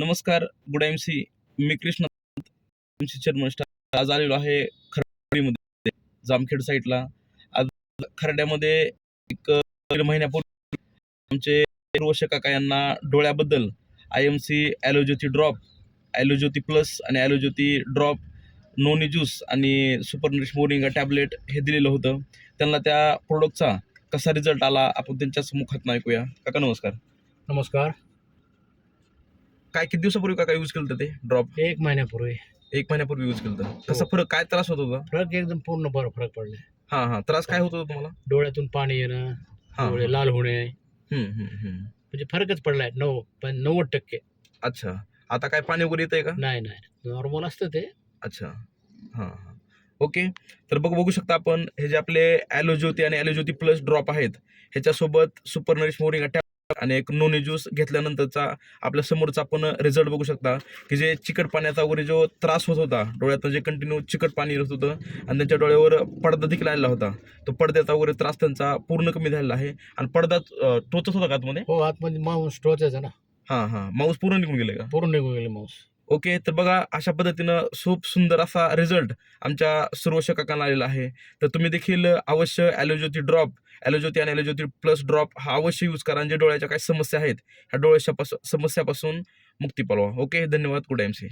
नमस्कार good M C मी Krishna M C chairman आज आलेलो आहे खरडीमध्ये जामखेड साईडला आज खरड्यामध्ये एक महिन्यापूर्वी आमचे रोष काका यांना डोळ्याबद्दल I M C aloe jyoti drop aloe jyoti plus आणि aloe jyoti drop noni juice आणि सुपर नरिश मोरिंगा टॅबलेट हे दिलेलं होतं. त्यांना त्या प्रोडक्टचा कसा रिझल्ट आला आपण त्यांच्या मुखात ऐकूया. काका नमस्कार. नमस्कार. काय किती दिवसापूर्वी काका यूज केलं होतं ते ड्रॉप एक महिन्यापूर्वी. एक महिन्यापूर्वी यूज केलं होतं. कसा फरक काय त्रास होत होता? फरक एकदम पूर्ण बरं फरक पडले. हा हा. त्रास काय होत होता तुम्हाला? डोळ्यातून पाणी येणं हा डोळे लाल होणे. हम्म, हम्म, हम्म. म्हणजे फरकच पडलाय नऊ पण नव्वद टक्के. अच्छा. आता काय पाणी वगैरे येतंय का? नाही नाही. नॉर्मल असतं ते. अच्छा. हां हां. ओके. तर बघ बघू शकता आपण हे जे आपले ॲलोज्योती आणि ॲलोज्योती प्लस ड्रॉप आहेत ह्याच्यासोबत सुपर नरिश मोरिंग अटॅक आणि एक नोनी ज्यूस घेतल्यानंतरचा आपल्या समोरचा आपण रिझल्ट बघू शकता की जे चिकट पाण्याचा वगैरे जो त्रास होत होता डोळ्यातनं जे कंटिन्यू चिकट पाणी येत होतं आणि त्यांच्या डोळ्यावर पडदा देखील आलेला होता तो पडद्याचा वगैरे त्रास त्यांचा पूर्ण कमी झालेला आहे आणि पडदा टोचत होता का आतमध्ये? हो आतमध्ये माऊस टोचायचा ना. हां हां. माऊस पूर्ण निघून गेले का? पूर्ण निघून गेले माऊस ओके तर बघा अशा पद्धतीनं खूप सुंदर असा रिझल्ट आमच्या सर्व काकांना आलेला आहे. तर तुम्ही देखील अवश्य ॲलोज्योती ड्रॉप ॲलोज्योती आणि ॲलोज्योती प्लस ड्रॉप हा अवश्य यूज करा. आणि जे डोळ्याच्या काही समस्या आहेत ह्या डोळ्याच्या समस्यापासून मुक्ती पालवा. ओके धन्यवाद. Good M C